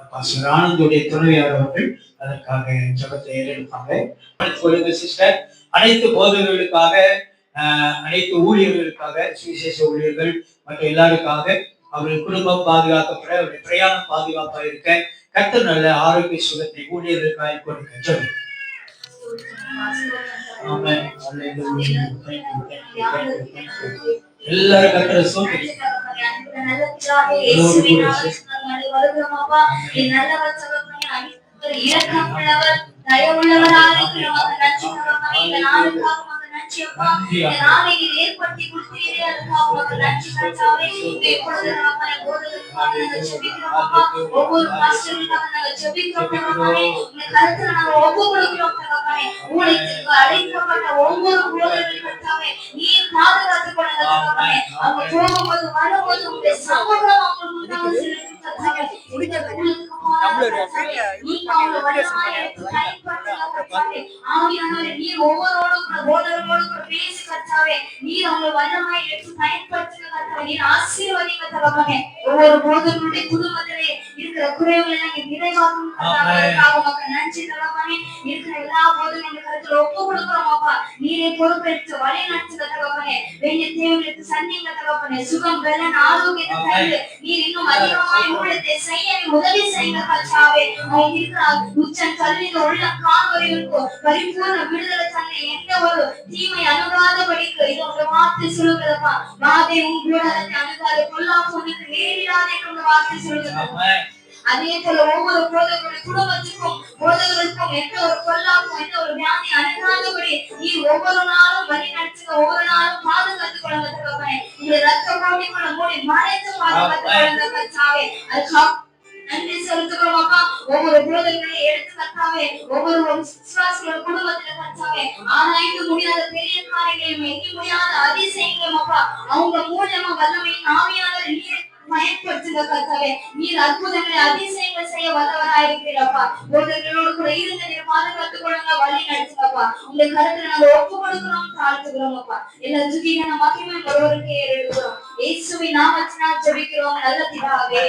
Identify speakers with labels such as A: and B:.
A: Pastor ஆனந்துடைய துணைவியார் அவர்கள் அதற்காக ஜபத்தை ஏறெடுப்பாங்க. சிஸ்டர் அனைத்து போதகர்களுக்காக அனைத்து ஊழியர்களுக்காக சுவிசேஷ ஊழியர்கள் மற்ற எல்லாருக்காக அவர்கள் குடும்பம் பாதுகாக்கப்பட அவருடைய பிரயாணம் பாதுகாப்பாக இருக்க கர்த்தர் நல்ல ஆரோக்கிய சுகத்தை ஊழியர்களுக்காக கொடுக்க ஜெபம். ஆமென். Hallelujah. Thank you, thank you, thank you, thank you. எல்லாரும் கர்த்தரை சோதரி
B: ஏற்படுத்தி கொடுத்தீரே அதுக்காக உமக்கு நன்றி நம்ம ஒவ்வொரு நாங்கள் ஜெபிக்கிறோம் கருத்துல நாங்கள் ஒப்பு கொடுக்கிறோம் ஊழியத்துக்கு அழைக்கப்பட்ட ஒவ்வொரு நீர் பாதுகாத்துக் கொள்ளுங்க அவங்க போகும்போது வரும்போது உங்களுடைய சமூகம் அவங்களுக்கு ஒவ்வொரு போதகருடைய குடும்பத்திலே இருக்கிற குறைவுகளை நாங்கள் நிறைவாக்கும் கர்த்தாவே. அதற்காக உமக்கு நன்றி தகப்பனே. இருக்கிற எல்லா போதும் எங்க கருத்துல ஒப்பு கொடுக்கிறோம் அப்பா. நீரே பொறுப்பெடுத்து வழி நடத்துங்க தகப்பனே. வேண்டிய தேவைகளுக்கு சந்திங்க தகப்பனே. சுகம் பலன் ஆரோக்கியத்தை தந்து நீர் இன்னும் அதிகமாய் ஊழியத்தை செய்ய உதவி செய்யுங்க கர்த்தாவே. அவங்க இருக்கிற உச்சம் கல்வியில் உள்ள காண்பவர்களுக்கும் பரிபூர்ண விடுதலை தந்து எந்த ஒரு தீமை அணுகாதபடிக்கு இது உங்க வார்த்தை சொல்லுகிறதப்பா வாதை உங்களோட அணுகாத. கொல்லா பொண்ணுக்கு நேரிடாத உங்க வார்த்தை சொல்லுகிறதப்பா
A: ஆமென்.
B: அதே போல ஒவ்வொரு போதகருடைய குடும்பத்துக்கும் போதகருக்கும் எந்த ஒரு கொல்லாப்பும் எந்த ஒரு வியாதி அணுகாதபடி நீ ஒவ்வொரு நாளும் வழி நடத்துங்க ஒவ்வொரு நாளும் கொள்ளுங்க தகப்பனே உங்களுடைய ரத்த கோடிக்குள்ள மூடி மறைத்து பாதுகாத்துக் கொள்ளுங்க கர்த்தாவே. அதுக்காக நன்றி செலுத்துகிறோம் அப்பா. ஒவ்வொரு போதகர்களையும் எடுத்து கர்த்தாவே. ஒவ்வொரு விசுவாசிகளோட குடும்பத்துல கர்த்தாவே. ஆராய்ந்து முடியாத பெரிய காரியங்களையும் எண்ணி முடியாத அதிசயங்களும் அப்பா. அவங்க மூலியமா வல்லமை ஆவியான நீர் பயன்படுத்துங்க கர்த்தாவே நீர் அற்புதங்களை அதிசயங்கள் செய்ய வல்லவராயிருக்கிறப்பா ஒருத்தர்களோடு கூட இருந்த நீர் பாதுகாத்துக் கொள்ளுங்க வழி நடத்துங்கப்பா. உங்க கருத்துல நாங்க ஒப்பு கொடுக்கிறோம் தாழ்த்துக்கிறோம் அப்பா எல்லா துதியான மகிமை ஒருவருக்கு ஏறெடுக்கிறோம் இயேசுவின் நாமத்தினால் ஜெபிக்கிறோம். நல்ல பிதாவே.